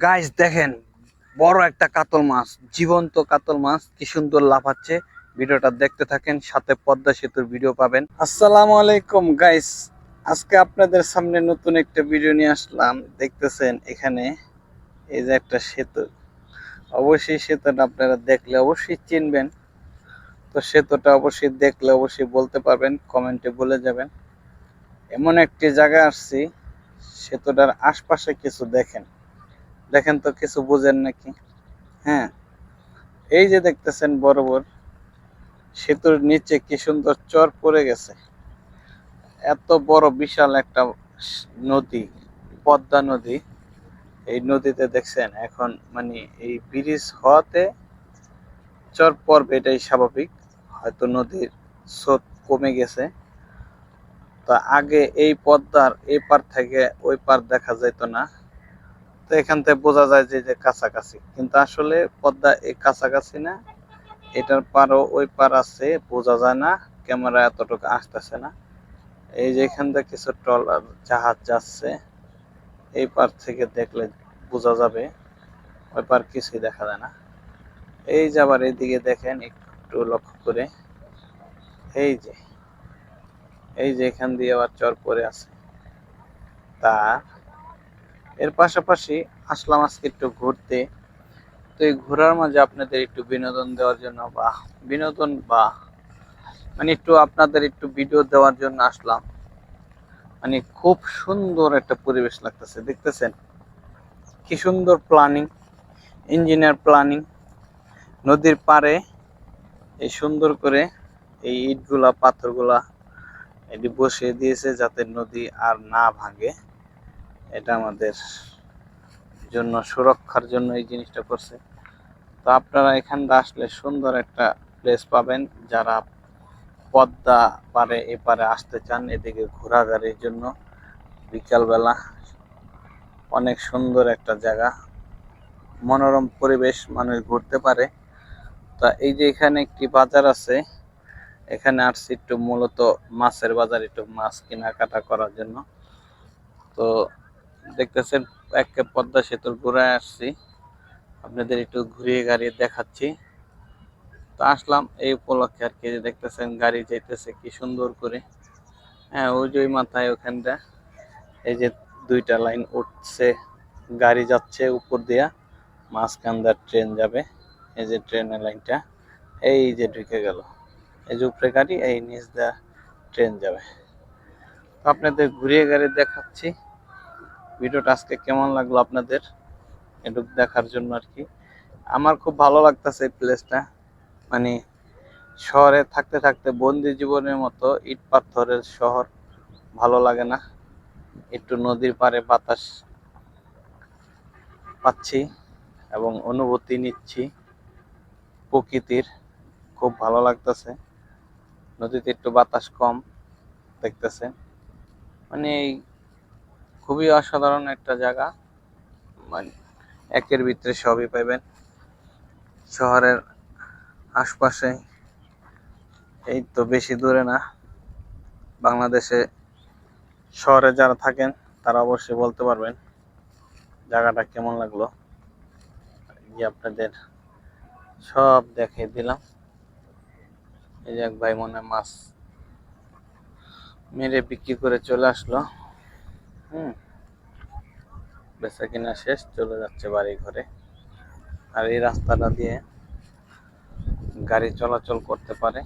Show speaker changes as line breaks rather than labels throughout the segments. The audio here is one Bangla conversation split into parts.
গাইস দেখেন, বড় একটা কাতল মাছ, জীবন্ত কাতল মাছ, কি সুন্দর লাফাচ্ছে। ভিডিওটা দেখতে থাকেন, সাথে পদ্মা সেতুর ভিডিও পাবেন। আসসালামু আলাইকুম গাইস আজকে আপনাদের সামনে নতুন একটা ভিডিও নিয়ে আসলাম। দেখতেছেন এখানে, এই যে একটা সেতু। অবশ্যই সেতুটা আপনারা দেখলে অবশ্যই চিনবেন। তো সেতুটা অবশ্যই দেখলে অবশ্যই বলতে পারবেন, কমেন্টে বলে যাবেন। এমন একটি জায়গায় আসছি, সেতুটার আশপাশে কিছু দেখেন। দেখেন তো কিছু বুঝেন নাকি? হ্যাঁ। এই যে দেখতেছেন বরাবর, সেতুর নিচে কি সুন্দর চর পড়ে গেছে। এত বড় বিশাল একটা নদী, পদ্মা নদী। এই নদীতে দেখছেন, এখন মানে এই ব্রিজ হওয়াতে চর পড়বে, এটাই স্বাভাবিক। হয়তো নদীর স্রোত কমে গেছে। তো আগে এই পদ্মার এই পার থেকে ওই পার দেখা যেত না। তো এখান থেকে বোঝা যায় যে যে কাছাকাছি। কিন্তু আসলে পদ্মা এই কাছাকাছি না। এটার পারও ওই পার আছে, বোঝা যায় না। ক্যামেরা এতটুকু আসতেছে না। এই যে এখান থেকে কিছু ট্রলার, জাহাজ যাচ্ছে। এই পার থেকে দেখলে বোঝা যাবে। ওই পার কিছুই দেখা যায় না। এই যে আবার এইদিকে দেখেন, একটু লক্ষ্য করে। এই যে এই যে এখান দিয়ে আবার চর পরে আছে। তা এর পাশাপাশি আসলাম আজকে একটু ঘুরতে। তো এই ঘোরার মাঝে আপনাদের একটু বিনোদন দেওয়ার জন্য বা বিনোদন বা মানে একটু আপনাদের একটু ভিডিও দেওয়ার জন্য আসলাম। মানে খুব সুন্দর একটা পরিবেশ লাগতেছে, দেখতেছেন? কি সুন্দর প্ল্যানিং ইঞ্জিনিয়ার প্ল্যানিং নদীর পাড়ে এই সুন্দর করে এই ইটগুলা, পাথরগুলা এটি বসিয়ে দিয়েছে যাতে নদী আর না ভাঙে। এটা আমাদের জন্য, সুরক্ষার জন্য এই জিনিসটা করছে। তো আপনারা এখানটা আসলে সুন্দর একটা প্লেস পাবেন যারা পদ্মা পারে এপারে আসতে চান, এদিকে ঘোরাঘুরির জন্য বিকালবেলা। অনেক সুন্দর একটা জায়গা। মনোরম পরিবেশ মানুষ ঘুরতে পারে। তা এই যে এখানে একটি বাজার আছে, এখানে আসছি একটু মূলত মাছের বাজার, একটু মাছ কেনাকাটা করার জন্য। তো দেখতেছেন একে পদ্মা সেতুর গোড়ায় আসছি। আপনাদের একটু ঘুরিয়ে গাড়িয়ে দেখাচ্ছি। তো আসলাম এই উপলক্ষে আর কি দেখতেছেন গাড়ি যাইতেছে কি সুন্দর করে। হ্যাঁ ওই যে মাথায় ওখানটা। এই যে দুইটা লাইন উঠছে, গাড়ি যাচ্ছে উপর দিয়া, মাঝখান ট্রেন যাবে। এই যে ট্রেনের লাইনটা, এই যে ঢুকে গেল। এই যে উপরে গাড়ি, এই নিচ দিয়া ট্রেন যাবে। আপনাদের ঘুরিয়ে গাড়ি দেখাচ্ছি। ভিডিওটা আজকে কেমন লাগল আপনাদের? একটু দেখার জন্য আর কি। আমার খুব ভালো লাগতেছে এই প্লেসটা মানে শহরে থাকতে থাকতে বন্দি জীবনের মতো ইট পাথরের শহর ভালো লাগে না। একটু নদীর পাড়ে বাতাস পাচ্ছি এবং অনুভূতি নিচ্ছি। প্রকৃতির খুব ভালো লাগতেছে। নদীতে একটু বাতাস কম দেখতেছে। মানে এই খুবই অসাধারণ একটা জায়গা। মানে একের ভিতরে সবই পাইবেন। শহরের আশপাশে এই তো বেশি দূরে না। বাংলাদেশে শহরে যারা থাকেন, তারা অবশ্যই বলতে পারবেন জায়গাটা কেমন লাগল। যে আপনাদের সব দেখিয়ে দিলাম। এই যে এক ভাই মনে মাছ মেরে বিক্রি করে চলে আসলো। হুম। বেচা কিনা শেষ, চলে যাচ্ছে বাড়ি ঘরে আর এই রাস্তাটা দিয়ে গাড়ি চলাচল করতে পারে।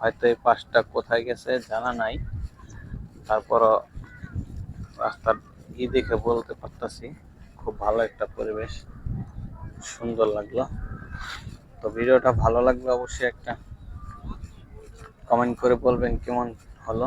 হয়তো এই পাশটা কোথায় গেছে জানা নাই। তারপরও রাস্তার ই দেখে বলতে পারতাছি, খুব ভালো একটা পরিবেশ, সুন্দর লাগল। তো ভিডিওটা ভালো লাগলে অবশ্যই একটা কমেন্ট করে বলবেন কেমন হলো।